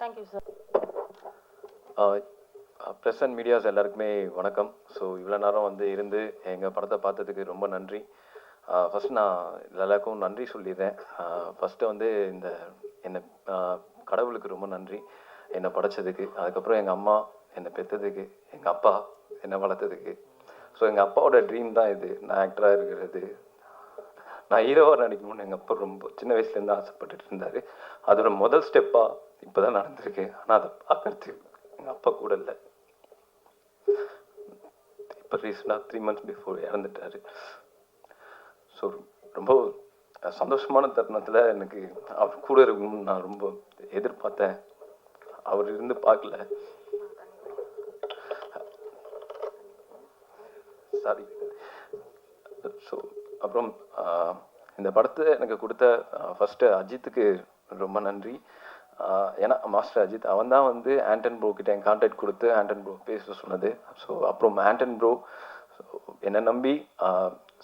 Thank you sir present and medias எல்லாருக்குமே வணக்கம். So இவ்வளோ நேரம் வந்து இருந்து எங்கள் படத்தை பார்த்ததுக்கு ரொம்ப நன்றி. Uh, ஃபஸ்ட் நான் எல்லாருக்கும் நன்றி சொல்லிடுறேன். Uh, ஃபஸ்ட்டு வந்து இந்த என்னை uh, கடவுளுக்கு ரொம்ப நன்றி. என்னை படைச்சதுக்கு. அதுக்கப்புறம் எங்கள் அம்மா என்னை பெற்றதுக்கு எங்கள் அப்பா என்னை வளர்த்ததுக்கு. ஸோ எங்கள் அப்பாவோட ட்ரீம் தான் இது. நான் ஆக்டராக இருக்கிறது. நான் ஹீரோவாக நடிக்கணும்னு எங்கள் அப்பா ரொம்ப சின்ன வயசுலேருந்து ஆசைப்பட்டுட்டு இருந்தார். அதோட முதல் ஸ்டெப்பாக இப்போ தான் நடந்திருக்கு. ஆனால் அதை பார்க்கறதுக்கு எங்கள் அப்பா கூட இல்லை. இப்போ ரீசெண்டாக த்ரீ மந்த்ஸ் பிஃபோர் இறந்துட்டாரு. ஸோ ரொம்ப சந்தோஷமான தருணத்தில் எனக்கு அவர் கூட இருக்கணும்னு நான் ரொம்ப எதிர்பார்த்தேன். அவர் இருந்து பார்க்கல. சாரி ஸோ அப்புறம் ஆஹ், இந்த படத்தை எனக்கு கொடுத்த ஃபஸ்ட்டு அஜித்துக்கு ரொம்ப நன்றி. ஏன்னா மாஸ்டர் அஜித் அவன் தான் வந்து ஆண்டன் ப்ரோ கிட்ட என் கான்டாக்ட் கொடுத்து ஆண்டன் ப்ரோ பேச சொன்னது. ஸோ அப்புறம் ஆண்டன் ப்ரோ என்னை நம்பி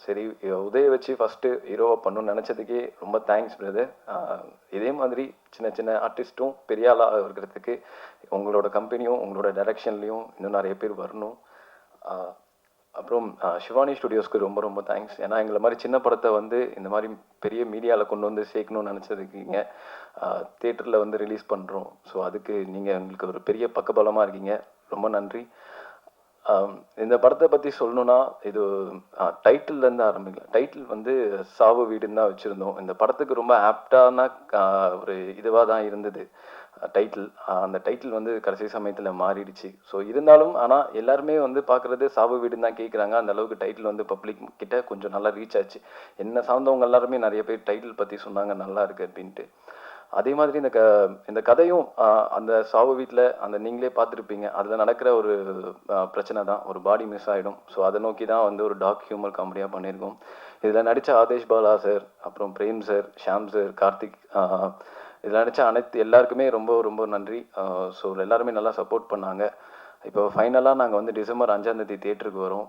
சரி உதய வச்சு ஃபஸ்ட்டு ஹீரோவை பண்ணணும்னு நினச்சதுக்கே ரொம்ப தேங்க்ஸ் பிரதர் இதே மாதிரி சின்ன சின்ன ஆர்டிஸ்ட்டும் பெரிய ஆளாக இருக்கிறதுக்கு உங்களோட கம்பெனியும் உங்களோட டைரக்ஷன்லேயும் இன்னும் நிறைய பேர் வரணும். அப்புறம் சிவானி ஸ்டுடியோஸ்க்கு ரொம்ப ரொம்ப தேங்க்ஸ் ஏன்னா எங்களை மாதிரி சின்ன படத்தை வந்து இந்த மாதிரி பெரிய மீடியாவில் கொண்டு வந்து சேர்க்கணும்னு நினச்சதுக்கீங்க தேட்டரில் வந்து ரிலீஸ் பண்ணுறோம் ஸோ அதுக்கு நீங்கள் எங்களுக்கு ஒரு பெரிய பக்கபலமாக இருக்கீங்க. ரொம்ப நன்றி. இந்த படத்தை பற்றி சொல்லணும்னா இது டைட்டில்லேருந்து ஆரம்பிக்கலாம் டைட்டில் வந்து சாவு வீடுன்னு தான் வச்சுருந்தோம். இந்த படத்துக்கு ரொம்ப ஆப்டான ஒரு இதுவாக தான் இருந்தது டைட்டில் அந்த டைட்டில் வந்து கடைசி சமயத்தில் மாறிடுச்சு. ஸோ இருந்தாலும் ஆனால் எல்லாருமே வந்து பார்க்குறது சாவு வீடுன்னு தான் கேட்குறாங்க அந்த அளவுக்கு டைட்டில் வந்து பப்ளிக் கிட்ட கொஞ்சம் நல்லா ரீச் ஆச்சு. என்ன சார்ந்தவங்க எல்லாருமே நிறைய பேர் டைட்டில் பற்றி சொன்னாங்க நல்லா இருக்கு அப்படின்ட்டு. அதே மாதிரி இந்த க இந்த கதையும் ஆஹ், அந்த சாவு வீட்டில் அந்த நீங்களே பார்த்துருப்பீங்க. அதில் நடக்கிற ஒரு பிரச்சனை தான். ஒரு பாடி மிஸ் ஆகிடும் ஸோ அதை நோக்கி தான் வந்து ஒரு டாக் ஹியூமர் காமெடியாக பண்ணியிருக்கோம். இதில் நடித்த ஆதேஷ் பாலா சார் அப்புறம் பிரேம் சார் ஷாம் சார் கார்த்திக் ஆஹ், இதில் நடித்த அனைத்து எல்லாருக்குமே ரொம்ப ரொம்ப நன்றி. ஸோ எல்லாருமே நல்லா சப்போர்ட் பண்ணாங்க. இப்போ ஃபைனலாக நாங்கள் வந்து டிசம்பர் அஞ்சாந்தேதி தேட்டருக்கு வரோம்.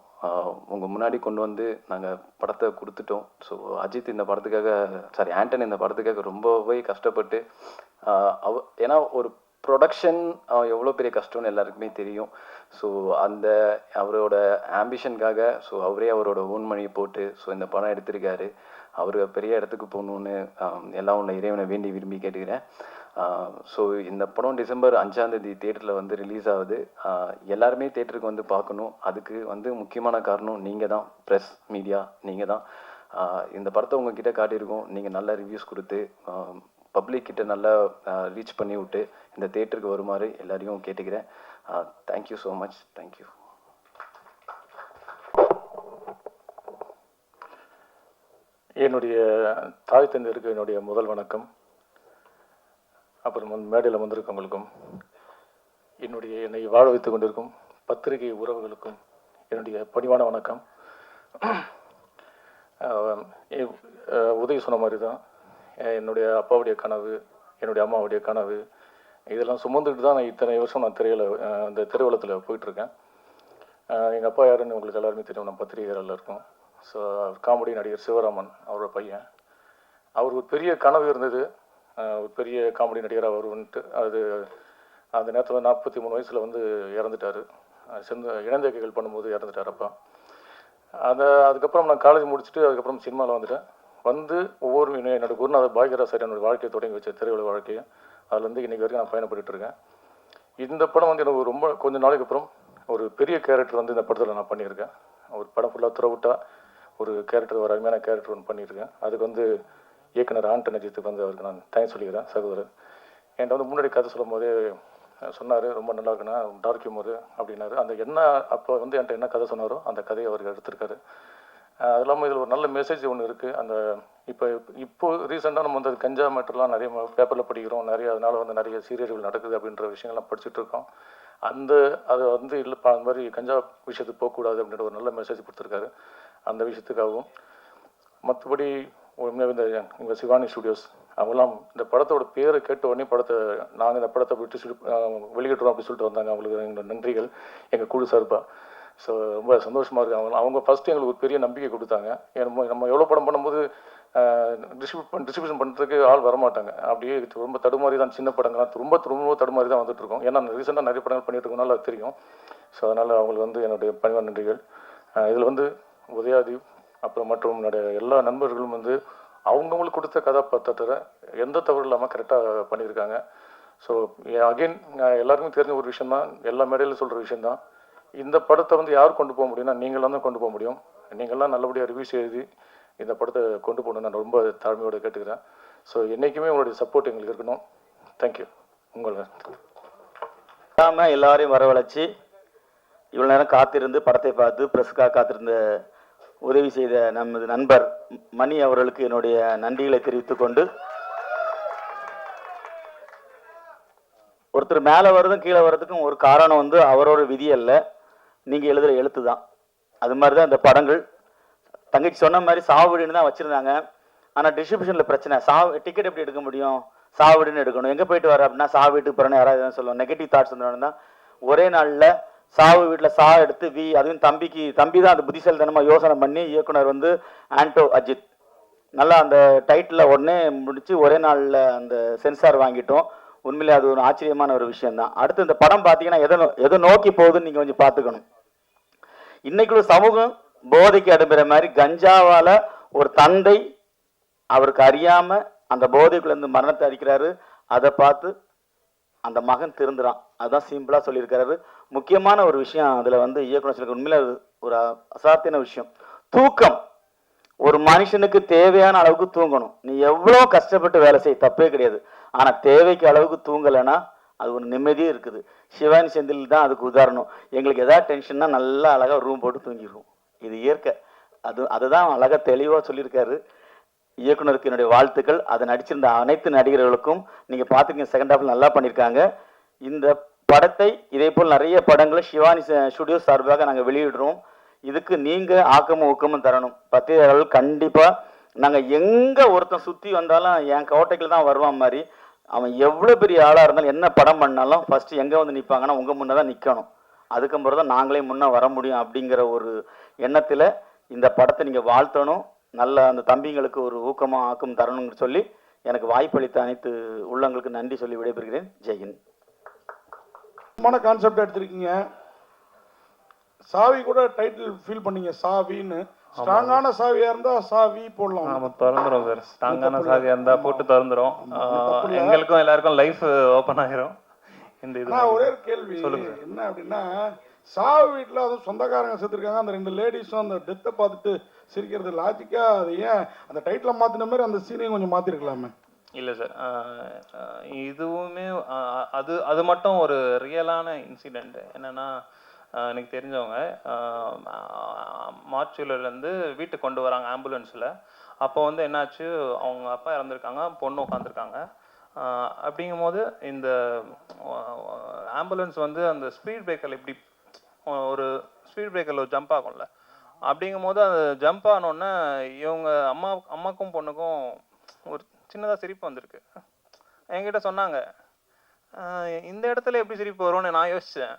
உங்கள் முன்னாடி கொண்டு வந்து நாங்கள் படத்தை கொடுத்துட்டோம். ஸோ அஜித் இந்த படத்துக்காக சாரி ஆண்டன் இந்த படத்துக்காக ரொம்பவே கஷ்டப்பட்டு அவ ஏன்னா ஒரு ப்ரொடக்ஷன் எவ்வளோ பெரிய கஷ்டம்னு எல்லாருக்குமே தெரியும். ஸோ அந்த அவரோட ஆம்பிஷனுக்காக ஸோ அவரே அவரோட ஓன் மணியை போட்டு ஸோ இந்த படம் எடுத்திருக்காரு. அவர் பெரிய இடத்துக்கு போகணுன்னு எல்லாம் உள்ள இறைவனை வேண்டி விரும்பி கேட்டுக்கிறேன். ஸோ இந்த படம் டிசம்பர் அஞ்சாந்தேதி தேட்டரில் வந்து ரிலீஸ் ஆகுது. எல்லாருமே தேட்டருக்கு வந்து பார்க்கணும். அதுக்கு வந்து முக்கியமான காரணம் நீங்கள் தான் ப்ரெஸ் மீடியா நீங்கள் தான் இந்த படத்தை உங்ககிட்ட காட்டியிருக்கோம். நீங்கள் நல்ல ரிவ்யூஸ் கொடுத்து பப்ளிக் கிட்ட நல்லா ரீச் பண்ணி விட்டு இந்த தேட்டருக்கு வருமாறு எல்லாரையும் கேட்டுக்கிறேன். தேங்க்யூ ஸோ மச் தேங்க்யூ என்னுடைய தாய் தந்தையருக்கு என்னுடைய முதல் வணக்கம். அப்புறம் வந்து மேடையில் வந்திருக்கவங்களுக்கும் என்னுடைய என்னை வாழ வைத்துக் கொண்டிருக்கும் பத்திரிகை உறவுகளுக்கும் என்னுடைய பணிவான வணக்கம். உதவி சொன்ன மாதிரி தான் என்னுடைய அப்பாவுடைய கனவு என்னுடைய அம்மாவுடைய கனவு இதெல்லாம் சுமந்துக்கிட்டு தான் நான் இத்தனை வருஷம் நான் திரையில இந்த அந்த போயிட்டுருக்கேன். எங்கள் அப்பா யாருன்னு உங்களுக்கு எல்லாருமே தெரியும் நான் பத்திரிகையாளர் இருக்கோம். ஸோ காமெடி நடிகர் சிவராமன் அவரோட பையன். அவர் ஒரு பெரிய கனவு இருந்தது. பெரிய காமெடி நடிகராக வருவன்ட்டு. அது அந்த நேரத்தில் நாற்பத்தி மூணு வயசில் வந்து இறந்துட்டார். செந்த இணைந்தகைகள் பண்ணும்போது இறந்துட்டார் அப்போ. அதை அதுக்கப்புறம் நான் காலேஜ் முடிச்சுட்டு அதுக்கப்புறம் சினிமாவில் வந்துட்டேன். வந்து ஒவ்வொரு என்னுடைய என்னோட குருநாதர் பாக்யராஜ் சார் என்னோடய வாழ்க்கையை தொடங்கி வச்ச திரையுலக வாழ்க்கையை அதுலேருந்து இன்றைக்கி வரைக்கும் நான் பயணப்பட்டுட்டு இருக்கேன். இந்த படம் வந்து எனக்கு ரொம்ப கொஞ்ச நாளைக்கு அப்புறம் ஒரு பெரிய கேரக்டர் வந்து இந்த படத்தில் நான் பண்ணியிருக்கேன். ஒரு படம் ஃபுல்லாக துறவுட்டாக ஒரு கேரக்டர் ஒரு அருமையான கேரக்டர் ஒன்று பண்ணியிருக்கேன். அதுக்கு வந்து இயக்குனர் ஆண்டன் அஜித்துக்கு வந்து அவருக்கு நான் தேங்க்ஸ் சொல்லிக்கிறேன் சகோதரர். என்கிட்ட வந்து முன்னாடி கதை சொல்லும் போதே சொன்னார் ரொம்ப நல்லா இருக்குண்ணா டார்க் ஹியூமர் அப்படின்னாரு. அந்த என்ன அப்போ வந்து என்கிட்ட என்ன கதை சொன்னாரோ அந்த கதையை அவர் எடுத்திருக்காரு. அது இல்லாமல் இதில் ஒரு நல்ல மெசேஜ் ஒன்று இருக்குது அந்த இப்போ இப்போ ரீசெண்டாக நம்ம வந்து அது கஞ்சா மேட்டர்லாம் நிறைய பேப்பரில் படிக்கிறோம். நிறைய அதனால் வந்து நிறைய சீரியல்கள் நடக்குது அப்படின்ற விஷயங்கள்லாம் படிச்சுட்டு இருக்கோம். அந்த அது வந்து இல்லைப்பா அந்த மாதிரி கஞ்சா விஷயத்துக்கு போகக்கூடாது அப்படின்ற ஒரு நல்ல மெசேஜ் கொடுத்துருக்காரு. அந்த விஷயத்துக்காகவும். மற்றபடி இந்த எங்கள் சிவானி ஸ்டுடியோஸ் அவங்களாம் இந்த படத்தோட பேரை கேட்ட உடனே படத்தை நாங்கள் இந்த படத்தை விட்டு வெளியிடுறோம் அப்படின்னு சொல்லிட்டு வந்தாங்க. அவங்களுக்கு எங்களோட நன்றிகள். எங்கள் குழு சார்பாக ஸோ ரொம்ப சந்தோஷமாக இருக்குது அவங்க அவங்க ஃபஸ்ட்டு எங்களுக்கு ஒரு பெரிய நம்பிக்கை கொடுத்தாங்க. ஏன்னா நம்ம- நம்ம எவ்வளோ படம் பண்ணும்போது டிஸ்ட்ரிபியூட் பண்ண டிஸ்ட்ரிபியூஷன் பண்ணுறதுக்கு ஆள் வரமாட்டாங்க. அப்படியே ரொம்ப தடுமாறி தான் சின்ன படங்கள்லாம் ரொம்ப ரொம்ப தடுமாறி தான் வந்துட்டு இருக்கோம். ஏன்னா ரீசெண்டாக நிறைய படங்கள் பண்ணிட்டு இருக்கோம்னால தெரியும். ஸோ அதனால் அவங்களுக்கு வந்து என்னுடைய பணிவான நன்றிகள். இதில் வந்து உதயாதீப் அப்புறம் மற்றும் எல்லா நண்பர்களும் வந்து அவங்கவுங்களுக்கு கொடுத்த கதாபாத்திரத்தை எந்த தவறு இல்லாமல் கரெக்டாக பண்ணியிருக்காங்க. ஸோ அகைன் எல்லாருக்கும் தெரிஞ்ச ஒரு விஷயம் தான் எல்லா மேடையிலும் சொல்கிற விஷயம் தான் இந்த படத்தை வந்து யார் கொண்டு போக முடியும்னா நீங்களாம் தான் கொண்டு போக முடியும். நீங்களாம் நல்லபடியாக ரிவ்யூஸ் எழுதி இந்த படத்தை கொண்டு போகணும் நான் ரொம்ப தாழ்மையோடு கேட்டுக்கிறேன். ஸோ என்றைக்குமே உங்களுடைய சப்போர்ட் எங்களுக்கு இருக்கணும். தேங்க்யூ உங்களை இல்லாமல் எல்லாரையும் வரவழைச்சி இவ்வளோ நேரம் காத்திருந்து படத்தை பார்த்து ப்ரெஸ்க்காக காத்திருந்த உதவி செய்த நமது நண்பர் மணி அவர்களுக்கு என்னுடைய நன்றிகளை தெரிவித்துக் கொண்டு ஒருத்தர் மேலே வர்றதும் கீழே வர்றதுக்கும் ஒரு காரணம் வந்து அவரோட விதி அல்ல. நீங்கள் எழுதுகிற எழுத்து தான். அது மாதிரி தான் இந்த படங்கள். தங்கச்சி சொன்ன மாதிரி சாவடின்னு தான் வச்சுருந்தாங்க. ஆனால் டிஸ்ட்ரிபியூஷனில் பிரச்சனை. சா டிக்கெட் எப்படி எடுக்க முடியும்? சாவடின்னு எடுக்கணும். எங்கே போயிட்டு வர அப்படின்னா சா வீட்டுக்கு போகிறேன்னு யாராவது சொல்லுவோம் நெகட்டிவ் தாட்ஸ் வந்தோன்னா ஒரே நாளில் சாவு வீட்டில் சா எடுத்து வி அதுவும் தம்பிக்கு தம்பி தான் அது புத்திசாலித்தனமாக யோசனை பண்ணி இயக்குனர் வந்து ஆண்டோ அஜித். நல்லா அந்த டைட்டில் உடனே முடித்து ஒரே நாளில் அந்த சென்சார் வாங்கிட்டோம். உண்மையிலே அது ஒரு ஆச்சரியமான ஒரு விஷயம் தான் அடுத்து இந்த படம் பார்த்தீங்கன்னா எதை நோ- எதை நோக்கி போகுதுன்னு நீங்கள் கொஞ்சம் பார்த்துக்கணும் இன்னைக்குள்ள சமூகம் போதைக்கு அடுப்புற மாதிரி கஞ்சாவால் ஒரு தந்தை அவருக்கு அறியாமல் அந்த போதைக்குள்ளேருந்து மரணத்தை அடிக்கிறாரு. அதை பார்த்து அந்த மகன் திருந்துறான். அதுதான் சிம்பிளாக சொல்லியிருக்காரு முக்கியமான ஒரு விஷயம் அதில் வந்து இயக்குனர் சொல்லியிருக்காரு. உண்மையில அது ஒரு அசாத்தியான விஷயம். தூக்கம். ஒரு மனுஷனுக்கு தேவையான அளவுக்கு தூங்கணும். நீ எவ்வளோ கஷ்டப்பட்டு வேலை செய்ய தப்பே கிடையாது. ஆனால் தேவைக்கு அளவுக்கு தூங்கலைன்னா அது ஒரு நிம்மதியே இருக்குது. சிவானி செந்தில் தான் அதுக்கு உதாரணம். எங்களுக்கு எதாவது டென்ஷன்னா நல்லா அழகாக ரூம் போட்டு தூங்கிடுவோம். இது இயற்கை. அது அதுதான் அழகாக தெளிவாக சொல்லியிருக்காரு. இயக்குனருக்கு என்னுடைய வாழ்த்துக்கள். அதை நடிச்சிருந்த அனைத்து நடிகர்களுக்கும் நீங்கள் பாத்துக்கங்க செகண்ட் ஹாஃப்ல நல்லா பண்ணியிருக்காங்க. இந்த படத்தை இதே போல் நிறைய படங்களை சிவானி ஸ்டுடியோ சார்பாக நாங்கள் வெளியிடுறோம். இதுக்கு நீங்கள் ஆக்கமும் ஊக்கமும் தரணும். பத்திரிகையாளர்கள் கண்டிப்பாக நாங்கள் எங்கே ஒருத்தன் சுற்றி வந்தாலும் என் கோட்டைக்குள்ள தான் வருவான் மாதிரி அவன் எவ்வளோ பெரிய ஆளாக இருந்தாலும் என்ன படம் பண்ணாலும் ஃபஸ்ட்டு எங்கே வந்து நிற்பாங்கன்னா உங்கள் முன்னே தான் நிற்கணும் அதுக்கப்புறம் தான் நாங்களே முன்னே வர முடியும் அப்படிங்கிற ஒரு எண்ணத்தில் இந்த படத்தை நீங்கள் வாழ்த்தணும். நல்ல அந்த தம்பிங்களுக்கு ஒரு ஊக்கமா ஆக்கம் தரணும்னு சொல்லி எனக்கு வாய்ப்பளித்த அனைத்து உள்ளங்களுக்கு நன்றி சொல்லி விடைபெறுகிறேன். முக்கியமான கான்செப்ட் எடுத்திருக்கீங்க. சாவி கூட டைட்டில் ஃபீல் பண்ணீங்க சாவின்னு. ஸ்ட்ராங்கான சாவியா இருந்தா சாவி போடலாம். ஆமா திறந்துரும் சார். ஸ்ட்ராங்கான சாதியா இருந்தா போட்டு திறந்துரும். எங்களுக்கும் எல்லாருக்கும் லைஃப் ஓபன் ஆயிரும். இந்த இது ஒரு கேள்வி. சொல்லுங்க. என்ன அப்படின்னா சாவு வீட்டுல அதுவும் சொந்தக்காரங்க செத்துருக்காங்க. அந்த ரெண்டு லேடிஸும் அந்த டெத்தை பார்த்துட்டு சிரிக்கிறது லாஜிக்கா அது ஏன்? அந்த டைட்டில் மாத்தின மாதிரி அந்த சீனையும் கொஞ்சம் மாத்திருக்கலாமே. இல்ல சார் இதுவுமே அது அது மட்டும் ஒரு ரியலான இன்சிடெண்ட் என்னன்னா எனக்கு தெரிஞ்சவங்க மார்ச்சூலர்லேருந்து வீட்டுக்கு கொண்டு வராங்க ஆம்புலன்ஸில் அப்போ வந்து என்னாச்சு? அவங்க அப்பா இறந்துருக்காங்க பொண்ணு உட்காந்துருக்காங்க அப்படிங்கும்போது இந்த ஆம்புலன்ஸ் வந்து அந்த ஸ்பீட் பிரேக்கர் எப்படி ஒரு ஸ்பீட் பிரேக்கரில் ஜம்ப் ஆகும்ல. அப்படிங்கும்போது அந்த ஜம்ப் ஆனோடனே இவங்க அம்மா அம்மாக்கும் பொண்ணுக்கும் ஒரு சின்னதாக சிரிப்பு வந்திருக்கு. என்கிட்ட சொன்னாங்க இந்த இடத்துல எப்படி சிரிப்பு வரும்னு நான் யோசித்தேன்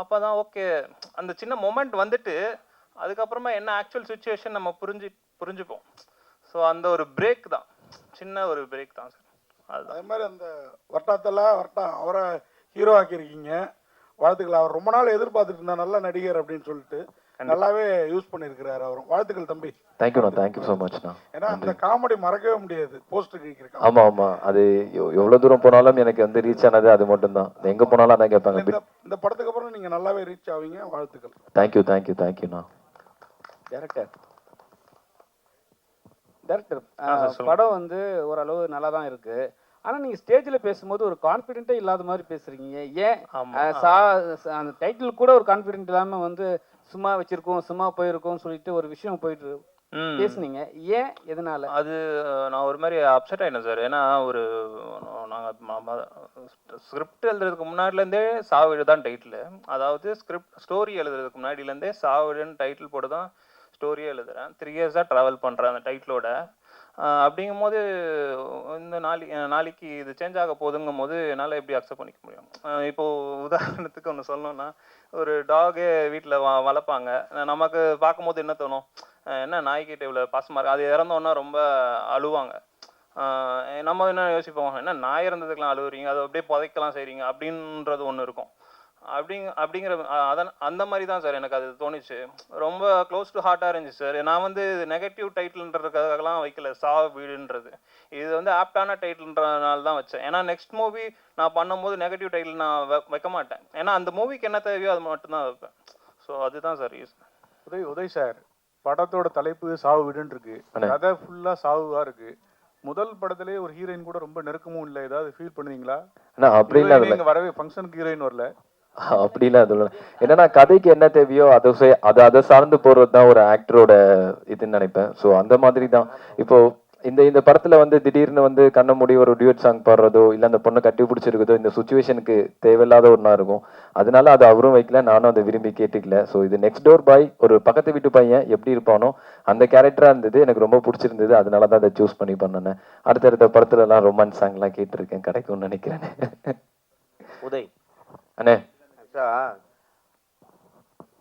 அப்போ தான் ஓகே அந்த சின்ன மொமெண்ட் வந்துட்டு அதுக்கப்புறமா என்ன ஆக்சுவல் சுச்சுவேஷன் நம்ம புரிஞ்சு புரிஞ்சுப்போம். ஸோ அந்த ஒரு பிரேக் தான். சின்ன ஒரு பிரேக் தான் சார் அதே மாதிரி அந்த வட்டாத்தில் வட்டம் அவரை ஹீரோ ஆக்கியிருக்கீங்க. வாழ்த்துக்கள். அவர் ரொம்ப நாள் எதிர்பார்த்துட்டு இருந்தா நல்ல நடிகர் அப்படின்னு சொல்லிட்டு. நல்லாவே யூஸ் பண்ணியிருக்கிறாரு அவர். வாழ்த்துக்கள் தம்பி. தேங்க்யூண்ணா தேங்க்யூ ஸோ மச்ண்ணா ஏன்னா அந்த காமெடி மறக்கவே முடியாது. போஸ்ட் கிழிக்கிறக்காக ஆமா ஆமா. அது எவ்- எவ்வளவு தூரம் போனாலும் எனக்கு வந்து ரீச் ஆனது அது மட்டும்தான். எங்க போனாலும் அதான் கேட்பாங்க. இந்த இந்த படத்துக்கு அப்புறம் நீங்க நல்லாவே ரீச் ஆவீங்க. வாழ்த்துக்கள். தேங்க்யூ தேங்க்யூ தேங்க்யூண்ணா டேரக்டர் டேரக்டர். படம் வந்து ஓரளவு நல்லா தான் இருக்கு. ஆனா நீங்க ஸ்டேஜ்ல பேசும்போது ஒரு கான்ஃபிடென்ட்டே இல்லாத மாதிரி பேசுறீங்க. ஏன்? சா அந்த டைட்டில் கூட ஒரு கான்ஃபிடென்ட் இல்லாம வந்து சும்மா வச்சிருக்கோம் சும்மா போயிருக்கோம் சொல்லிட்டு ஒரு விஷயம் போயிட்டு. பேசுனீங்க. ஏன்? எதனால? அது நான் ஒரு மாதிரி அப்செட் ஆயிட்டேன் சார் ஏன்னா ஒரு நாங்கள் ஸ்கிரிப்ட் எழுதுறதுக்கு முன்னாடிலேருந்தே சாவிடு தான் டைட்டில் அதாவது ஸ்கிரிப்ட் ஸ்டோரி எழுதுறதுக்கு முன்னாடிலேருந்தே சாவிடுன்னு டைட்டில் போட்டு தான் ஸ்டோரியே எழுதுறேன். த்ரீ இயர்ஸாக ட்ராவல் பண்ணுறேன் அந்த டைட்டிலோட அப்படிங்கும்போது இந்த நாளைக்கு நாளைக்கு இது சேஞ்ச் ஆக போகுதுங்கும் போது என்னால் எப்படி அக்செப்ட் பண்ணிக்க முடியும்? இப்போது இப்போ உதாரணத்துக்கு ஒன்று சொல்லணும்னா ஒரு டாகே வீட்டில் வ வளர்ப்பாங்க. நமக்கு பார்க்கும்போது என்ன தோணும்? என்ன நாய்க்கிட்ட இவ்வளோ பாசமாக இருக்குது அது இறந்தோன்னா ரொம்ப அழுவாங்க. நம்ம என்ன யோசிப்போம்? என்ன நாய் இறந்ததுக்கெலாம் அழுவுறீங்க? அதை அப்படியே புதைக்கலாம் செய்கிறீங்க அப்படின்றது ஒன்று இருக்கும். அப்படிங்க அப்படிங்கிற அதான் அந்த மாதிரி தான் சார் எனக்கு அது தோணுச்சு. ரொம்ப க்ளோஸ் டு ஹார்ட்டாக இருந்துச்சு சார். நான் வந்து நெகட்டிவ் டைட்டில்ன்றதுக்காகலாம் வைக்கல. சா வீடுன்றது. இது வந்து ஆப்டான டைட்டில்ன்றனால தான் வச்சேன். ஏன்னா நெக்ஸ்ட் மூவி நான் பண்ணும்போது நெகட்டிவ் டைட்டில் நான் வ- வைக்க மாட்டேன். ஏன்னா அந்த மூவிக்கு என்ன தேவையோ அது மட்டும்தான் வைப்பேன். ஸோ அதுதான் sir use Uday Uday sir படத்தோட தலைப்பு சாவு வீடுன்னு இருக்கு. கதை ஃபுல்லா சாவுவா இருக்கு. முதல் படத்திலே ஒரு ஹீரோயின் கூட ரொம்ப நெருக்கமும் இல்லை. ஏதாவது ஃபீல் பண்ணுவீங்களா? Heroine இல்லை. வரவே ஃபங்க்ஷனுக்கு ஹீரோயின் வரல. அப்படிலாம் அது என்னன்னா கதைக்கு என்ன தேவையோ அதை அதை அதை சார்ந்து போறது தான் ஒரு ஆக்டரோட இதுன்னு நினைப்பேன். ஸோ அந்த மாதிரி தான் இப்போ இந்த இந்த படத்துல வந்து திடீர்னு வந்து கண்ண மூடி ஒரு டியூட் சாங் பாடுறதோ இல்ல அந்த பொண்ணை கட்டி பிடிச்சிருக்குதோ இந்த சுச்சுவேஷனுக்கு தேவையில்லாத ஒன்றா இருக்கும். அதனால அது அவரும் வைக்கல நானும் அதை விரும்பி கேட்டுக்கல. ஸோ இது நெக்ஸ்ட் டோர் பாய் ஒரு பக்கத்து வீட்டு பையன் எப்படி இருப்பானோ அந்த கேரக்டரா இருந்தது. எனக்கு ரொம்ப பிடிச்சிருந்தது. அதனால தான் அதை சூஸ் பண்ணி பண்ணேன் அடுத்தடுத்த படத்துல எல்லாம் ரொமான்ஸ் சாங்லாம் கேட்டிருக்கேன். கிடைக்கும்னு நினைக்கிறேன். உதய். அண்ணே. ஆக்சுவலா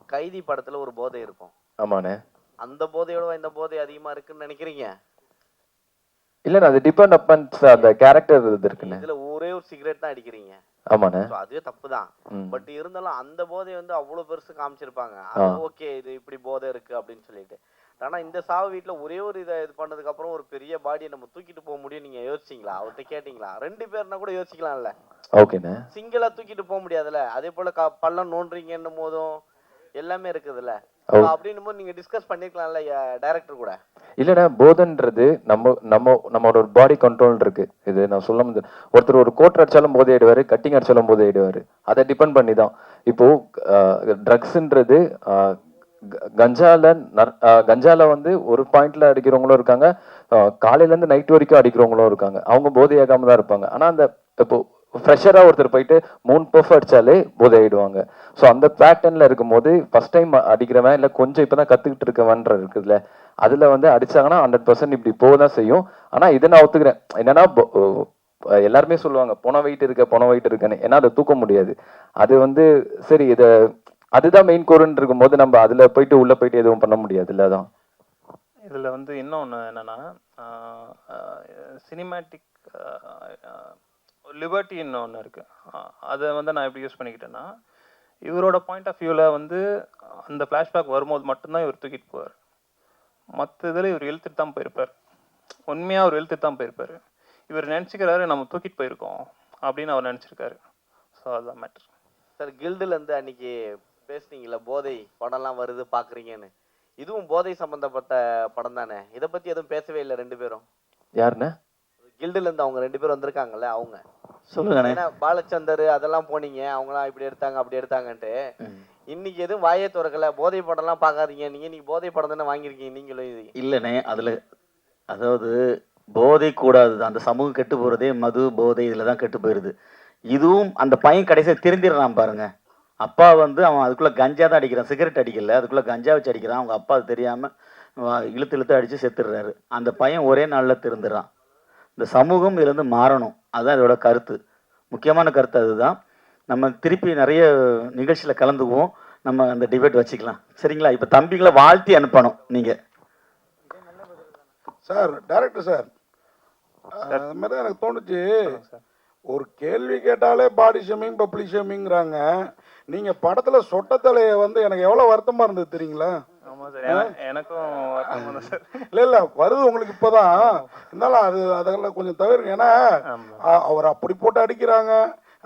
கைதி படத்துல ஒரு போதை இருக்கும். ஆமாண்ணே. அந்த போதையோட இந்த போதை அதிகமா இருக்குன்னு நினைக்கிறீங்க? இல்லண்ணா அது டிபெண்ட் அப்பன் அந்த கேரக்டர் இது இருக்குண்ணே. இதுல ஒரே ஒரு சிகரெட் தான் அடிக்கிறீங்க. ஆமாண்ணே. அதுவே தப்பு தான் ம். பட் இருந்தாலும் அந்த போதை வந்து அவ்வளவு பெருசு காமிச்சிருப்பாங்க. ஓகே இது இப்படி போதை இருக்கு அப்படின்னு சொல்லிட்டு. ஆனா இந்த சாவு வீட்ல ஒரே ஒரு இதை இது பண்ணதுக்கு அப்புறம் ஒரு பெரிய பாடியை நம்ம தூக்கிட்டு போக முடியும் நீங்க யோசிச்சீங்களா? அவர்கிட்ட கேட்டீங்களா? ரெண்டு பேர்னா கூட யோசிக்கலாம்ல. ஓகேண்ணே. சிங்கிளா தூக்கிட்டு போக முடியாதுல்ல. அதே போல க- பள்ளம் நோண்டுறீங்கன்னும் போதும் எல்லாமே இருக்குதுல்ல. அப்படின்னும் போது நீங்க டிஸ்கஸ் பண்ணிருக்கலாம்ல டைரக்டர் கூட. இல்லைண்ணா போதைன்றது நம்ம நம்ம நம்மளோட ஒரு பாடி கண்ட்ரோல் இருக்கு. இது நான் சொல்ல முடியாது ஒருத்தர் ஒரு கோட் அடிச்சாலும் போதை ஆயிடுவாரு கட்டிங் அடிச்சாலும் போதை ஆயிடுவாரு அதை டிபெண்ட் பண்ணி தான் இப்போ ட்ரக்ஸ்ன்றது கஞ்சால கஞ்சால வந்து ஒரு பாயிண்ட்ல அடிக்கிறவங்களும் இருக்காங்க. காலையில இருந்து நைட் வரைக்கும் அடிக்கிறவங்களும் இருக்காங்க. அவங்க போதையாகாம தான் இருப்பாங்க. ஆனா அந்த இப்போ ஃப்ரெஷராக ஒருத்தர் போயிட்டு மூணு பஃப் அடித்தாலே போதை ஆயிடுவாங்க. ஸோ அந்த பேட்டர்னில் இருக்கும்போது ஃபர்ஸ்ட் டைம் அடிக்கிறவன் இல்லை கொஞ்சம் இப்போ தான் கற்றுக்கிட்டு இருக்கவன்ற இருக்குதுல்ல அதில் வந்து அடிச்சாங்கன்னா ஹண்ட்ரட் பர்சன்ட் இப்படி போக தான் செய்யும். ஆனால் இதை நான் ஒத்துக்கிறேன். என்னென்னா எல்லாருமே சொல்லுவாங்க பொண வெயிட் இருக்க பொண வெயிட் இருக்குன்னு. ஏன்னா அதை தூக்க முடியாது. அது வந்து சரி இதை அதுதான் மெயின் கோருன்னு இருக்கும்போது நம்ம அதுல போயிட்டு உள்ள போயிட்டு எதுவும் பண்ண முடியாது அதான். இதில் வந்து இன்னொன்று என்னென்னா சினிமேட்டிக் லிபர்ட்டின்னு ஒன்று இருக்குது அதை வந்து நான் எப்படி யூஸ் பண்ணிக்கிட்டேன்னா இவரோட பாயிண்ட் ஆஃப் வியூவில் வந்து அந்த ஃப்ளாஷ்பேக் வரும்போது மட்டும்தான் இவர் தூக்கிட்டு போவார். மற்ற இதில் இவர் இழுத்துட்டு தான் போயிருப்பார். உண்மையாக அவர் இழுத்துட்டு தான் போயிருப்பார். இவர் நினச்சிக்கிறாரு நம்ம தூக்கிட்டு போயிருக்கோம் அப்படின்னு அவர் நினச்சிருக்காரு. ஸோ அதுதான் மேட்டர் சார் கில்டுல இருந்து அன்னைக்கு பேசுனீங்கல்ல போதை படம்லாம் வருது பாக்குறீங்கன்னு. இதுவும் போதை சம்பந்தப்பட்ட படம் தானே? இதை பத்தி எதுவும் பேசவே இல்லை ரெண்டு பேரும். யாருண்ணே? கில்டுல இருந்து அவங்க ரெண்டு பேரும் வந்திருக்காங்கல்ல அவங்க. சொல்லுங்கண்ணே ஏன்னா பாலச்சந்தர் அதெல்லாம் போனீங்க அவங்களாம் இப்படி எடுத்தாங்க அப்படி எடுத்தாங்கன்ட்டு. இன்னைக்கு எதுவும் வாயே திறக்கல போதை படம்லாம் பார்க்காதீங்க நீங்க நீங்க போதை படம் தானே வாங்கியிருக்கீங்க நீங்களும் இது. இல்லைண்ணே அதில் அதாவது போதை கூடாது அந்த சமூகம் கெட்டு போகிறதே மது போதை இதில் தான் கெட்டு போயிடுது இதுவும் அந்த பையன் கடைசியாக திருந்திடுறான் பாருங்க. அப்பா வந்து அவன் அதுக்குள்ளே கஞ்சா தான் அடிக்கிறான் சிகரெட் அடிக்கல. அதுக்குள்ளே கஞ்சா வச்சு அடிக்கிறான். அவங்க அப்பா அது தெரியாமல் இழுத்து இழுத்து அடித்து செத்துடுறாரு. அந்த பையன் ஒரே நாளில் திருந்துறான். இந்த சமூகம் இதுலேருந்து மாறணும். அதுதான் இதோட கருத்து. முக்கியமான கருத்து அதுதான். நம்ம திருப்பி நிறைய நிகழ்ச்சியில் கலந்துக்குவோம். நம்ம அந்த டிபேட் வச்சுக்கலாம். சரிங்களா? இப்போ தம்பிகளை வாழ்த்தி அனுப்பணும் நீங்கள் சார் டைரக்டர் சார். அது மாதிரி தான் எனக்கு தோணுச்சு. ஒரு கேள்வி கேட்டாலே பாடி ஷேமிங் பப்ளிக் ஷேமிங்கிறாங்க நீங்க படத்துல சொட்ட தலையை வந்து எனக்கு எவ்வளவு வருத்தமா இருந்தது தெரியுங்களா? எனக்கும் இல்ல இல்ல வருது உங்களுக்கு இப்பதான். இருந்தாலும் அது அதெல்லாம் கொஞ்சம் தவிர்க்க ஏன்னா அவர் அப்படி போட்டு அடிக்கிறாங்க.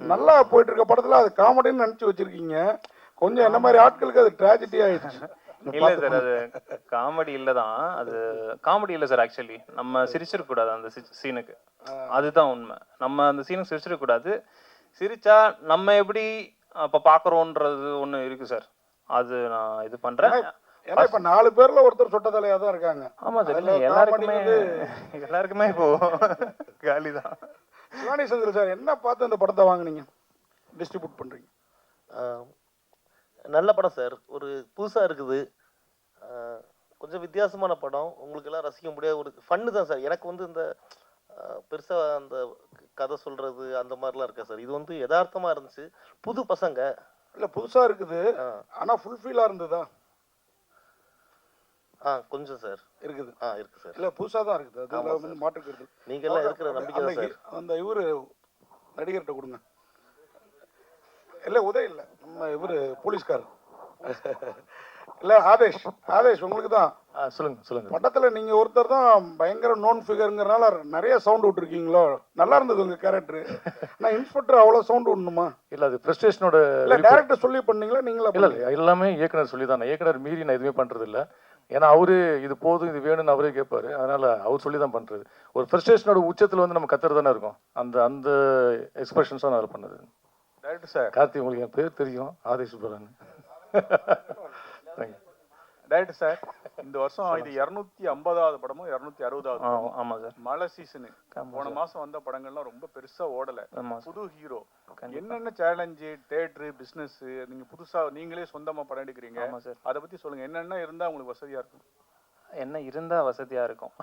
நல்லா போயிட்டு இருக்க படத்துல அது காமெடின்னு நினைச்சு வச்சிருக்கீங்க. கொஞ்சம் என்ன மாதிரி ஆட்களுக்கு அது ட்ராஜடி ஆயிடுச்சு. இல்ல சார் அது காமெடி இல்ல தான். அது காமெடி இல்ல சார் ஆக்சுவலி நம்ம சிரிச்சிருக்க கூடாது அந்த சீனுக்கு அதுதான் உண்மை. நம்ம அந்த சீனுக்கு சிரிச்சிருக்க கூடாது சிரிச்சா நம்ம எப்படி அப்ப பாக்குறோன்றது ஒண்ணு இருக்கு சார். அது நான் இது பண்றேன். ஏன்னா இப்ப நாலு பேர்ல ஒருத்தர் சொட்ட தலையா தான் இருக்காங்க. ஆமா சார் எல்லாருக்குமே எல்லாருக்குமே இப்போ காலி தான் சிவானி சந்திர சார் என்ன பார்த்து இந்த படத்தை வாங்குனீங்க? டிஸ்ட்ரிபியூட் பண்றீங்க. ஆஹ் நல்ல படம் சார். ஒரு புதுசாக இருக்குது. ஆஹ் கொஞ்சம் வித்தியாசமான படம். உங்களுக்கு எல்லாம் ரசிக்க முடியாத ஒரு ஃபன்னு தான் சார். எனக்கு வந்து இந்த பெருசாக அந்த கதை சொல்கிறது அந்த மாதிரிலாம் இருக்கா சார்? இது வந்து யதார்த்தமாக இருந்துச்சு. புது பசங்க. இல்ல புதுசா இருக்குது. ஆஹ் ஆனா ஃபுல்ஃபில்லா இருந்ததா? ஆ கொஞ்சம் சார். இருக்குது. ஆ இருக்கு சார். இல்ல புதுசா தான் இருக்குது. அதுல வந்து. மாற்றுக்கிறது நீங்க எல்லாம் இருக்கிற நம்பிக்கை சார். அந்த இவரு நடிகர்கிட்ட கொடுங்க. இல்ல உதய் இல்ல. நம்ம இவரு போலீஸ்கார் இல்ல ஆதேஷ் ஆதேஷ் உங்களுக்கு தான். சொல்லுங்க சொல்லுங்க. படத்துல நீங்க ஒருத்தர் தான் பயங்கர நோன் ஃபிகருங்கிறனால நிறைய சவுண்ட் விட்டுருக்கீங்களோ? நல்லா இருந்தது உங்க கேரக்டர் நான் இன்ஸ்பெக்டர் அவ்வளவு சவுண்ட் விடணுமா? இல்லை அது ஃப்ரெஸ்ட்ரேஷனோட இல்ல டேரக்டர் சொல்லி பண்ணீங்களா? நீங்களா இல்லை எல்லாமே இயக்குனர் சொல்லி தான் இயக்குனர் மீறி நான் எதுவுமே பண்ணுறது இல்லை ஏன்னா அவரு இது போதும் இது வேணும்னு அவரே கேட்பாரு. அதனால அவர் சொல்லி தான் பண்ணுறது ஒரு ஃப்ரெஸ்ட்ரேஷனோட உச்சத்தில் வந்து நம்ம கத்துறது தானே இருக்கும். அந்த அந்த எக்ஸ்பிரஷன்ஸ் தான் அவர் பண்ணது. டேரக்டர் சார் கார்த்தி உங்களுக்கு என் பேர் தெரியும். Adesh Subbaran thank you director sir இந்த வருஷம் இது இரநூத்தி ஐம்பதாவது படமும் இரநூத்தி அறுபதாவது ஆ படமும். ஆமாம் சார் மழை சீசனு ஆமா போன. மாசம் வந்த படங்கள்லாம் ரொம்ப பெருசா ஓடல. புது ஹீரோ. என்னென்ன சேலஞ்சு தேட்டரு பிசினஸ் நீங்க புதுசா நீங்களே சொந்தமா படம் எடுக்கிறீங்க. ஆமாம் சார் அதை பத்தி சொல்லுங்க. என்னென்ன இருந்தா உங்களுக்கு வசதியா இருக்கும்? என்ன இருந்தால் வசதியாக இருக்கும்?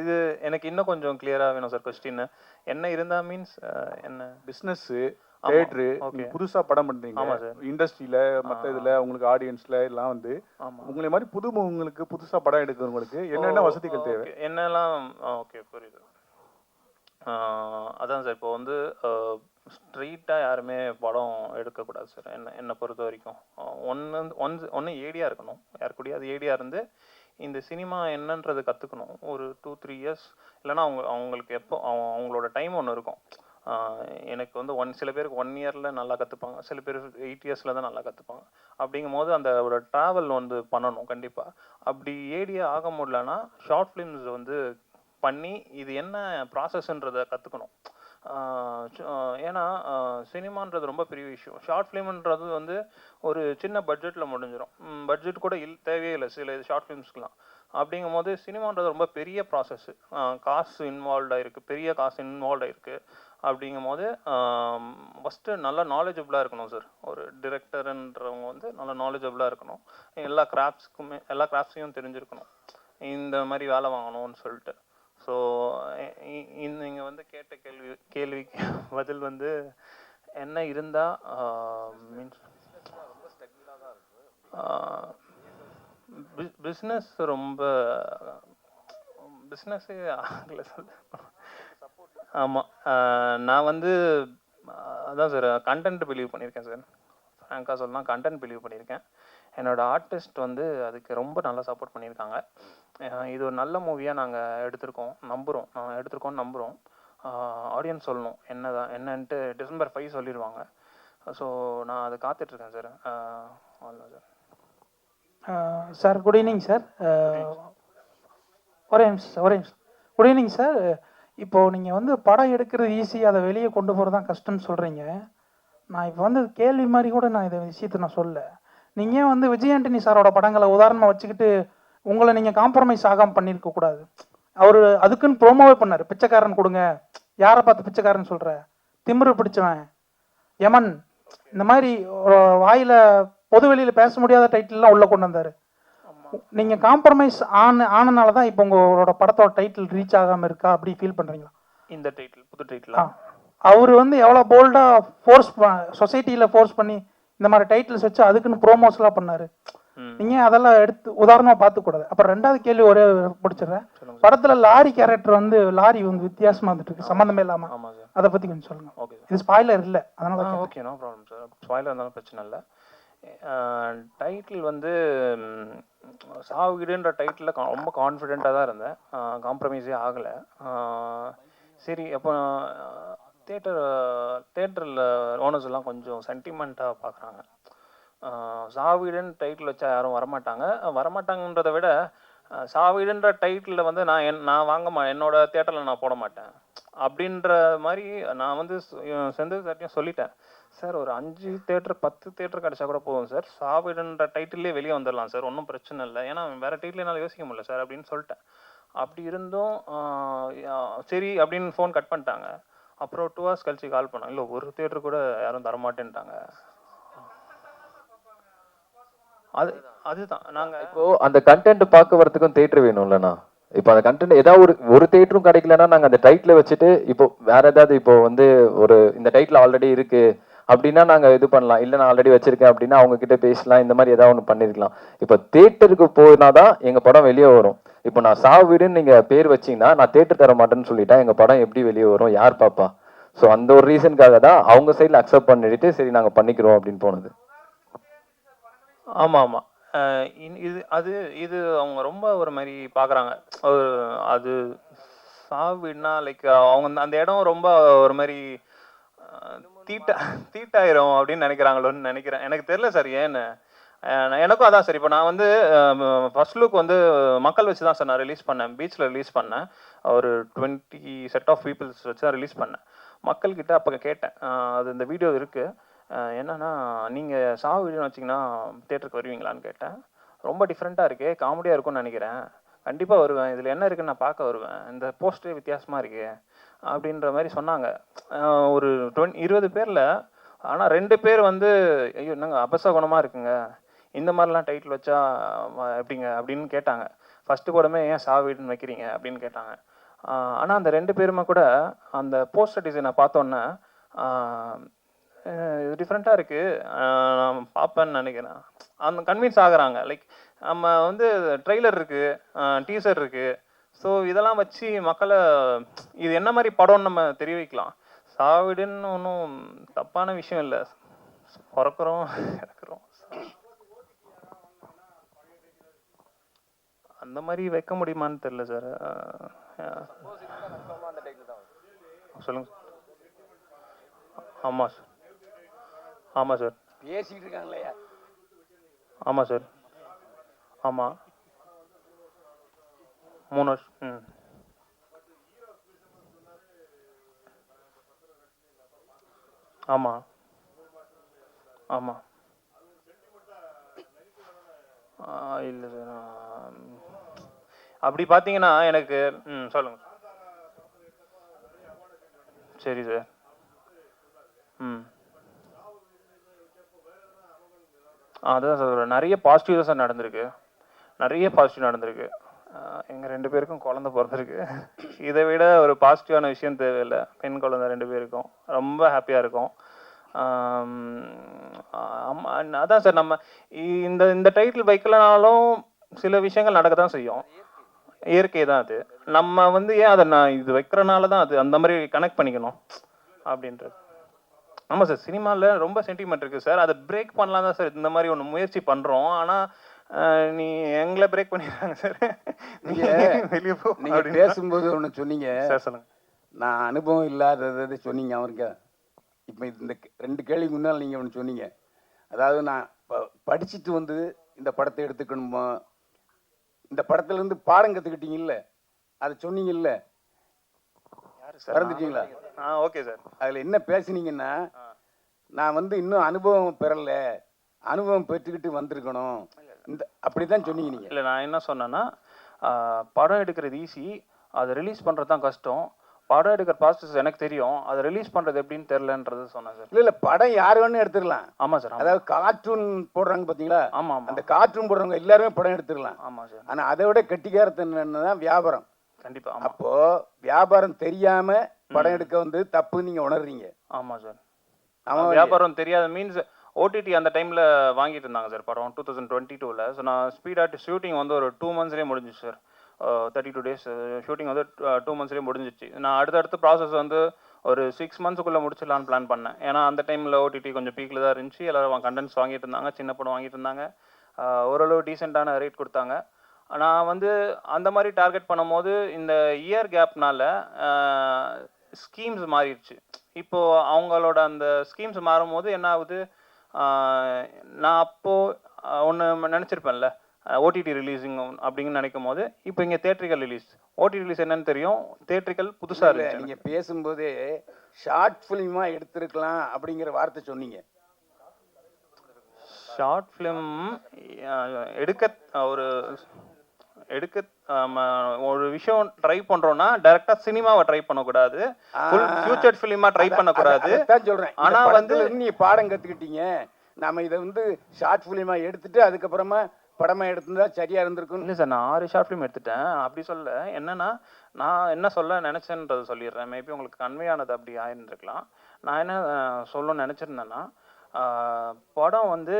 இது எனக்கு இன்னும் கொஞ்சம் கிளியராக வேணும் சார் கொஸ்டின் என்ன இருந்தா மீன்ஸ் என்ன? பிசினஸ் ஆமா, தேட்டரு. புதுசா படம் பண்றீங்க. இண்டஸ்ட்ரியில மத்த. இதுல உங்களுக்கு ஆடியன்ஸ்ல எல்லாம் வந்து உங்களை மாதிரி புதுமுகங்களுக்கு புதுசா படம் எடுக்கிறவங்களுக்கு என்னென்ன வசதிகள் தேவை? என்னெல்லாம் ஓகே புரியுது. அதான் சார். இப்போ வந்து ஸ்ட்ரீட்டாக யாருமே படம் எடுக்கக்கூடாது சார். என்ன என்னை பொறுத்த வரைக்கும். ஒன்று ஒன் ஒன்று ஏடியா இருக்கணும். யார் கூடயாவது ஏடியா இருந்து இந்த சினிமா என்னன்றது கற்றுக்கணும் ஒரு டூ த்ரீ இயர்ஸ் இல்லைன்னா அவங்க அவங்களுக்கு எப்போ அவங்க அவங்களோட டைம் ஒன்று இருக்கும். எனக்கு வந்து ஒன் சில பேருக்கு ஒன் இயரில் நல்லா கற்றுப்பாங்க சில பேர் எயிட் இயர்ஸில் தான் நல்லா கற்றுப்பாங்க அப்படிங்கும் போது அந்த ஒரு ட்ராவல் வந்து பண்ணணும் கண்டிப்பாக அப்படி ஏடியா ஆக முடியலன்னா ஷார்ட் ஃபிலிம்ஸ் வந்து பண்ணி இது என்ன ப்ராசஸ்ன்றதை கற்றுக்கணும் ஏன்னா சினிமான்றது ரொம்ப பெரிய விஷயம். ஷார்ட் ஃபிலிம்ன்றது வந்து ஒரு சின்ன பட்ஜெட்டில் முடிஞ்சிடும் பட்ஜெட் கூட இல் தேவையே இல்லை. சில ஷார்ட் ஃபிலிம்ஸ்க்குலாம் அப்படிங்கும் போது சினிமான்றது ரொம்ப பெரிய ப்ராசஸ்ஸு காசு இன்வால்வ் ஆகிருக்கு பெரிய காசு இன்வால்வ் ஆகிருக்கு அப்படிங்கும் போது ஃபஸ்ட்டு நல்லா நாலேஜபிளாக இருக்கணும் சார் ஒரு டிரெக்டருன்றவங்க வந்து நல்லா நாலேஜபிளாக இருக்கணும். எல்லா கிராஃப்ட்ஸ்க்குமே எல்லா கிராஃப்ட்ஸையும் தெரிஞ்சிருக்கணும். இந்த மாதிரி வேலை வாங்கணும்னு சொல்லிட்டு. ஸோ நீங்கள் வந்து கேட்ட கேள்வி கேள்விக்கு பதில் வந்து என்ன இருந்தால் மீன்ஸ் பிஸ்னஸ் ரொம்ப பிஸ்னஸே ஆகலை சொல்ல ஆமாம் நான் வந்து அதான் சார் கண்டென்ட் பிலீவ் பண்ணியிருக்கேன் சார் ஃப்ராங்காக சொல்லலாம் கண்டென்ட் பிலீவ் பண்ணியிருக்கேன். என்னோட ஆர்டிஸ்ட் வந்து அதுக்கு ரொம்ப நல்லா சப்போர்ட் பண்ணியிருக்காங்க. இது ஒரு நல்ல மூவியாக நாங்கள் எடுத்திருக்கோம். நம்புகிறோம் நான் எடுத்திருக்கோம்னு நம்புகிறோம் ஆடியன்ஸ் சொல்லணும். என்னதான் என்னன்ட்டு டிசம்பர் ஃபைவ் சொல்லிடுவாங்க ஸோ நான் அதை காத்துட்ருக்கேன் சார் அவ்வளோ sir sir good evening sir ஒரே நிமிஷம் ஒரே நிமிஷம். குட் ஈவினிங் சார் இப்போது நீங்கள் வந்து படம் எடுக்கிறது ஈஸி அதை வெளியே கொண்டு போகிறது தான் கஷ்டம்னு சொல்கிறீங்க நான் இப்போ வந்து கேள்வி மாதிரி கூட நான் இதை விஷயத்தை நான் சொல்ல நீங்கள் ஏன் வந்து விஜய் ஆண்டனி சாரோட படங்களை உதாரணமாக வச்சுக்கிட்டு உங்களை நீங்கள் காம்ப்ரமைஸ் ஆகாமல் பண்ணியிருக்க கூடாது. அவர் அதுக்குன்னு ப்ரோமோவே பண்ணார். பிச்சைக்காரன் கொடுங்க. யாரை பார்த்து பிச்சைக்காரன் சொல்கிற திமிரு பிடிச்சவன். யமன். இந்த மாதிரி வாயில் பொது வெளியில் பேச முடியாத டைட்டில்லாம் உள்ளே கொண்டு வந்தார். நீங்க காம்ப்ரமைஸ் ஆன ஆனனால தான் இப்போ உங்களோட படத்தோட டைட்டில் ரீச் ஆகாம இருக்கா அப்படி ஃபீல் பண்றீங்களா? இந்த டைட்டில் புது டைட்டில் அவர் வந்து எவ்வளோ போல்டாக ஃபோர்ஸ் சொசைட்டியில் ஃபோர்ஸ் பண்ணி இந்த மாதிரி டைட்டில்ஸ் வச்சு அதுக்குன்னு ப்ரோமோஸ்லாம் பண்ணாரு. ம். நீங்கள் அதெல்லாம் எடுத்து உதாரணமாக பார்த்துக்கூடாது அப்புறம் ரெண்டாவது கேள்வி ஒரே முடிச்சிடுறேன். சொல்லுங்க படத்தில் லாரி கேரக்டர் வந்து லாரி வந்து வித்தியாசமா வந்துட்டு இருக்கு சம்மந்தமே இல்லாமல் சார் அதை பற்றி கொஞ்சம் சொல்லுங்க. ஓகே இது ஸ்பாய்லர் இல்லை. அதனால. ஓகே நோ ப்ராப்ளம் சார் ஸ்பாயிலாக இருந்தாலும் பிரச்சனை இல்லை. டைட்டில் வந்து சாவுகிடுன்ற டைட்டிலில் ரொம்ப கான்ஃபிடெண்ட்டாக தான் இருந்தேன். காம்ப்ரமைஸே ஆகலை. சரி அப்போ தேட்டர் தேட்டரில் ஓனர்ஸ் எல்லாம் கொஞ்சம் சென்டிமெண்ட்டாக பார்க்குறாங்க சாவீடுன்னு டைட்டில் வச்சா யாரும் வரமாட்டாங்க. வரமாட்டாங்கன்றதை விட சாவீடுன்ற டைட்டிலில் வந்து நான் என் நான் வாங்க மா என்னோட தேட்டரில் நான் போட மாட்டேன். அப்படின்ற மாதிரி நான் வந்து செந்தில் சார்ட்டையும் சொல்லிட்டேன். சார் ஒரு அஞ்சு தேட்டர் பத்து தேட்டர் கிடச்சா கூட போதும் சார் சாவிடுன்ற டைட்டிலே வெளியே வந்துடலாம் சார் ஒன்றும் பிரச்சனை இல்லை. ஏன்னா வேறு டைட்டில் என்னால் யோசிக்க முடியல சார் அப்படின்னு சொல்லிட்டேன். அப்படி இருந்தும் ஆஹ் சரி அப்படின்னு ஃபோன் கட் பண்ணிட்டாங்க. அப்புறம் டூ ஹவர்ஸ் கழிச்சு கால் பண்ணாங்க. இல்லை ஒரு தேட்டர் கூட யாரும் தரமாட்டேன்ட்டாங்க. அது அதுதான். நாங்கள் இப்போ அந்த கண்டென்ட் பார்க்க வரதுக்கும் தேட்டர் வேணும்லண்ணா இப்போ அந்த கண்டென்ட் ஏதாவது ஒரு ஒரு தேட்டரும் கிடைக்கலன்னா நாங்கள் அந்த டைட்டில் வச்சுட்டு இப்போ வேற ஏதாவது இப்போ வந்து ஒரு இந்த டைட்டில் ஆல்ரெடி இருக்கு. அப்படின்னா நாங்கள் இது பண்ணலாம். இல்லை நான் ஆல்ரெடி வச்சிருக்கேன் அப்படின்னா அவங்க கிட்ட பேசலாம். இந்த மாதிரி ஏதாவது ஒன்று பண்ணிருக்கலாம். இப்போ தேட்டருக்கு போனாதான் எங்கள் படம் வெளியே வரும். இப்போ நான் சாவு வீடுன்னு நீங்கள் பேர் வச்சீங்கன்னா நான் தேட்டர் தர மாட்டேன்னு சொல்லிட்டா எங்கள் படம் எப்படி வெளியே வரும் யார் பாப்பா? ஸோ அந்த ஒரு ரீசனுக்காக தான் அவங்க சைடில் அக்செப்ட் பண்ணிட்டு சரி நாங்கள் பண்ணிக்கிறோம் அப்படின்னு போனது. ஆமா ஆமா. இன்- இது அது இது அவங்க ரொம்ப ஒரு மாதிரி பார்க்குறாங்க ஒரு அது சாவிட்னா லைக் அவங்க அந்த- இடம் ரொம்ப ஒரு மாதிரி தீட்டா தீட்டாயிரும் அப்படின்னு நினைக்கிறாங்களோன்னு நினைக்கிறேன். எனக்கு தெரியல சார் ஏன்னு? எனக்கும் அதான் சார் இப்போ நான் வந்து ஃபர்ஸ்ட் லுக் வந்து மக்கள் வச்சு தான் சார் நான் ரிலீஸ் பண்ணேன். பீச்சில் ரிலீஸ் பண்ணேன். ஒரு டுவெண்ட்டி செட் ஆஃப் பீப்புள்ஸ் வச்சு தான் ரிலீஸ் பண்ணேன். மக்கள்கிட்ட அப்போ கேட்டேன். அது இந்த வீடியோ இருக்குது என்னன்னா நீங்கள் சாவு வீடியோன்னு வச்சிங்கன்னா தேட்டருக்கு வருவீங்களான்னு கேட்டேன். ரொம்ப டிஃப்ரெண்ட்டாக இருக்கே காமெடியாக இருக்கும்னு நினைக்கிறேன். கண்டிப்பாக வருவேன். இதில் என்ன இருக்குன்னு நான் பார்க்க வருவேன். இந்த போஸ்டரே வித்தியாசமாக இருக்கே. அப்படின்ற மாதிரி சொன்னாங்க. ஒரு டுவெண்ட் இருபது பேரில் ஆனால் ரெண்டு பேர் வந்து ஐயோ என்னங்க அபசகுணமாக இருக்குங்க. இந்த மாதிரிலாம் டைட்டில் வச்சா எப்படிங்க? அப்படின்னு கேட்டாங்க. ஃபஸ்ட்டு கூடமே ஏன் சாவிடுன்னு வைக்கிறீங்க? அப்படின்னு கேட்டாங்க. ஆனால் அந்த ரெண்டு பேருமே கூட அந்த போஸ்டர் டிசைனை பார்த்தோன்னே இது டிஃப்ரெண்ட்டாக இருக்குது நான் பார்ப்பேன்னு நினைக்கிறேன். அந்த கன்வின்ஸ் ஆகுறாங்க. லைக் நம்ம வந்து ட்ரெய்லர் இருக்குது டீசர் இருக்குது ஸோ இதெல்லாம் வச்சு மக்களை இது என்ன மாதிரி படம்னு நம்ம தெரிய வைக்கலாம் சாவிடுன்னு ஒன்றும் தப்பான விஷயம் இல்லை. பிறக்கிறோம் இறக்குறோம். அந்த மாதிரி வைக்க முடியுமான்னு தெரியல சார் சொல்லுங்க ஆமாம் சார் ஆமாம் சார் பேசிட்டு இருக்காங்களே ஆமாம் சார் ஆமாம் மூணு வருஷம் mm. ம் ஆமாம் ஆமாம் இல்லை சார் அப்படி பார்த்தீங்கன்னா எனக்கு ம் சொல்லுங்க. சரி சார். ம். அதுதான் சார் நிறைய பாசிட்டிவ் தான் சார் நடந்திருக்கு. நிறைய பாசிட்டிவ் நடந்திருக்கு. எங்கள் ரெண்டு பேருக்கும் குழந்த பிறந்திருக்கு. இதை விட ஒரு பாசிட்டிவான விஷயம் தேவையில்லை. பெண் குழந்தை ரெண்டு பேருக்கும். ரொம்ப ஹாப்பியாக இருக்கும். அம்மா அதான் சார் நம்ம இந்த இந்த டைட்டில் வைக்கலனாலும் சில விஷயங்கள் நடக்க தான் செய்யும். இயற்கை தான் அது. நம்ம வந்து ஏன் அதை நான் இது வைக்கிறனால தான் அது அந்த மாதிரி கனெக்ட் பண்ணிக்கணும் அப்படின்றது. ஆமாம் சார் சினிமாவில் ரொம்ப சென்டிமெண்ட் இருக்குது சார் அதை பிரேக் பண்ணலாம் தான் சார் இந்த மாதிரி ஒன்று முயற்சி பண்ணுறோம் ஆனால் நீ எங்களை பிரேக் பண்ணிடுறாங்க சார் நீங்க வெளியே போ நீங்க அப்படின்னு. பேசும்போது ஒன்று சொன்னீங்க. சார் சொல்லுங்க. நான் அனுபவம் இல்லாததை சொன்னீங்க அவருக்கு. இப்போ இந்த ரெண்டு கேள்விக்கு முன்னால் நீங்கள் ஒன்று சொன்னீங்க. அதாவது நான் படிச்சுட்டு வந்து இந்த படத்தை எடுத்துக்கணுமா? இந்த படத்துல இருந்து பாடம் கற்றுக்கிட்டீங்கல்ல அதை சொன்னீங்கல்ல? மறந்துட்டீங்களா? ஆ ஓகே சார் அதில் என்ன பேசுனீங்கன்னா நான் வந்து இன்னும் அனுபவம் பெறல. அனுபவம் பெற்றுக்கிட்டு வந்திருக்கணும். இந்த அப்படி தான் சொன்னீங்க நீங்கள் இல்லை நான் என்ன சொன்னேன்னா படம் எடுக்கிறது ஈஸி அதை ரிலீஸ் பண்ணுறது தான் கஷ்டம். படம் எடுக்கிற ப்ராசஸ் எனக்கு தெரியும். அதை ரிலீஸ் பண்ணுறது எப்படின்னு தெரிலன்றது சொன்னேன் சார். இல்லை இல்லை படம் யார் வேணும் எடுத்துக்கலாம் ஆமாம் சார் ஆமாம் அதாவது கார்ட்டூன் போடுறாங்க பார்த்தீங்களா ஆமாம் ஆமாம் அந்த கார்ட்டூன் போடுறவங்க எல்லாருமே படம் எடுத்துக்கலாம் ஆமாம் சார். ஆனால் அதை விட கெட்டிக்காரத்தன் தான் வியாபாரம். கண்டிப்பாக ஆமாம் அப்போ வியாபாரம் தெரியாம படம் எடுக்க வந்து தப்பு நீங்க உணர்றீங்க. ஆமாம் சார். ஆமா வியாபாரம் தெரியாத மீன்ஸ் ஓடிடி அந்த டைமில் வாங்கிட்டு இருந்தாங்க சார் படம் டூ தௌசண்ட் டுவெண்ட்டி டூவில் ஸோ நான் ஸ்பீடாக ஷூட்டிங் வந்து ஒரு டூ மந்த்ஸ்லேயே முடிஞ்சிச்சு sir thirty two days shooting வந்து டூ மந்த்ஸ்லேயே முடிஞ்சிச்சு. நான் அடுத்தடுத்து ப்ராசஸ் வந்து ஒரு சிக்ஸ் மந்த்ஸுக்குள்ளே முடிச்சிடலான்னு பிளான் பண்ணேன். ஏன்னா அந்த டைமில் ஓடிடி கொஞ்சம் பீக்கில் தான் இருந்துச்சு. எல்லோரும் கண்டென்ட்ஸ் வாங்கிட்டு இருந்தாங்க சின்ன படம் வாங்கிட்டு இருந்தாங்க. ஓரளவு டீசெண்டான ரேட் கொடுத்தாங்க. நான் வந்து அந்த மாதிரி டார்கெட் பண்ணும்போது இந்த இயர் கேப்னால ஸ்கீம்ஸ் மாறிடுச்சு. இப்போது அவங்களோட அந்த ஸ்கீம்ஸ் மாறும்போது என்ன ஆகுது? நான் அப்போது ஒன்று நினச்சிருப்பேன்ல ஓடிடி ரிலீஸிங் அப்படின்னு நினைக்கும் போது இப்போ இங்கே தேட்ரிக்கல் ரிலீஸ் ஓடிடி ரிலீஸ் என்னன்னு தெரியும்? தேட்ரிக்கல் புதுசாக இல்ல, இருந்துச்சு நீங்க பேசும்போதே ஷார்ட் ஃபிலிமா எடுத்திருக்கலாம் அப்படிங்கிற வார்த்தை சொன்னீங்க. ஷார்ட் ஃபிலிம் எடுக்க ஒரு எடுக்க ஒரு விஷயம் ட்ரை பண்றோம்னா டைரக்டா சினிமாவை ட்ரை பண்ணக்கூடாது. ஃபுல் ஃபியூச்சர் ஃபிலிமா ட்ரை பண்ணக்கூடாது. சொல்றேன். ஆனா வந்து- நீ பாடம் கத்துக்கிட்டீங்க. நாம இதை வந்து ஷார்ட் ஃபிலிமா எடுத்துட்டு அதுக்கப்புறமா படமாக எடுத்திருந்தா சரியாக இருந்திருக்கும். இல்லை சார் நான் ஆறு ஷார்ட் ஃபிலிம் எடுத்துட்டேன். அப்படி சொல்ல என்னன்னா நான் என்ன சொல்ல நினச்சேன்றதை சொல்லிடுறேன். மேபி உங்களுக்கு கன்வே ஆனது அப்படி ஆயிருந்திருக்கலாம். நான் என்ன சொல்லணும்னு நினச்சிருந்தேன்னா படம் வந்து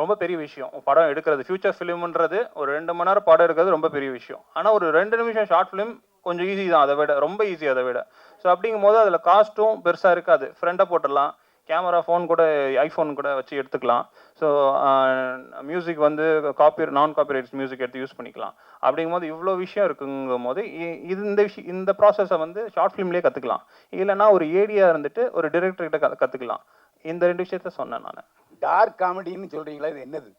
ரொம்ப பெரிய விஷயம். படம் எடுக்கிறது ஃபியூச்சர் ஃபிலிம்ன்றது ஒரு ரெண்டு மணி நேரம் படம் எடுக்கிறது ரொம்ப பெரிய விஷயம். ஆனால் ஒரு ரெண்டு நிமிஷம் ஷார்ட் ஃபிலிம் கொஞ்சம் ஈஸி தான். அதை விட ரொம்ப ஈஸி அதை விட. ஸோ அப்படிங்கும் போது அதில் காஸ்ட்டும் பெருசாக இருக்காது. ஃப்ரெண்டை போட்டுடலாம். கேமரா ஃபோன் கூட ஐஃபோன் கூட வச்சு எடுத்துக்கலாம். ஸோ மியூசிக் வந்து காப்பி நான் காப்பிரைட்ஸ் மியூசிக் எடுத்து யூஸ் பண்ணிக்கலாம். அப்படிங்கும்போது இவ்வளோ விஷயம் இருக்குங்கும் போது இது இந்த விஷயம் இந்த ப்ராசஸை வந்து ஷார்ட் ஃபிலிம்லேயே கற்றுக்கலாம் இல்லைன்னா ஒரு ஏடியா இருந்துட்டு ஒரு டிரெக்டர்கிட்ட க கற்றுக்கலாம் இந்த ரெண்டு விஷயத்த சொன்னேன் நான். டார்க் காமெடின்னு சொல்கிறீங்களா இது என்னது?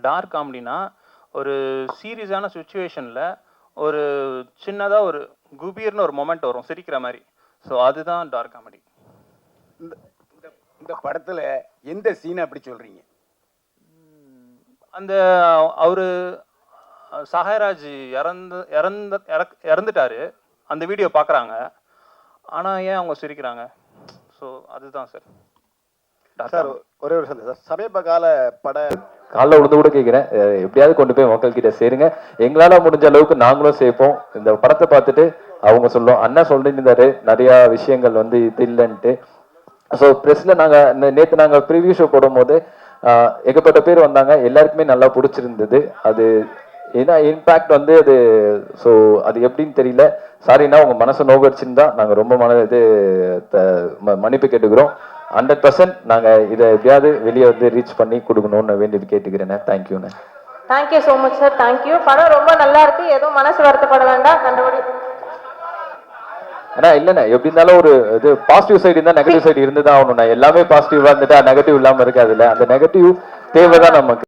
டார்க் காமெடினா ஒரு சீரியஸான சுச்சுவேஷனில் ஒரு சின்னதாக ஒரு குபீர்னு ஒரு மொமெண்ட் வரும் சிரிக்கிற மாதிரி. ஸோ அதுதான் டார்க் காமெடி இந்த இந்த- படத்தில் எந்த சீனை அப்படி சொல்கிறீங்க அந்த அவரு சகாயராஜ் இறந்து இறந்த இறக் இறந்துட்டாரு. அந்த வீடியோ பார்க்குறாங்க ஆனால் ஏன் அவங்க சிரிக்கிறாங்க? ஸோ அதுதான் சார் சார் ஒரே ஒரு சார் சமீப கால பட காலைல விழுந்து கூட கேட்குறேன் எப்படியாவது கொண்டு போய் மக்கள் கிட்ட சேருங்க. எங்களால முடிஞ்ச அளவுக்கு நாங்களும் சேர்ப்போம் இந்த படத்தை பார்த்துட்டு அவங்க சொல்லுவோம் அண்ணா சொல்லியிருந்தாரு நிறைய விஷயங்கள் வந்து இது இல்லைன்ட்டு. ஸோ ப்ரெஸ்ல நாங்க நே- நேத்து நாங்க ப்ரிவியூ ஷோ போடும்போது ஆஹ், ஏகப்பட்ட பேர் வந்தாங்க. எல்லாருக்குமே நல்லா பிடிச்சிருந்தது. அது ஏன்னா இம்பாக்ட் வந்து அது ஸோ அது எப்படின்னு தெரியல. சாரிண்ணா உங்க மனசை நோகடிச்சிருந்தா நாங்க ரொம்ப மன இது த- ம- மன்னிப்பு கேட்டுக்கிறோம். ஹண்ட்ரட் பர்சன்ட் நாங்க இதை எப்படியாவது வெளியே வந்து ரீச் பண்ணி கொடுக்கணும்னு வேண்டி கேட்டுக்கிறேண்ணே தேங்க்யூண்ணே thank you so much sir thank you படம் ரொம்ப நல்லா இருக்கு. எதுவும் மனசு வருத்தப்பட வேண்டாம். கண்டபடி ஆனா இல்லண்ணே. எப்படி இருந்தாலும் ஒரு இது பாசிட்டிவ் சைடு இருந்தா நெகட்டிவ் சைடு இருந்துதான் ஆகணும். எல்லாமே பாசிட்டிவா இருந்துட்டா நெகட்டிவ் இல்லாம இருக்காதுல்ல. அந்த நெகட்டிவ் தேவைதான் நமக்கு.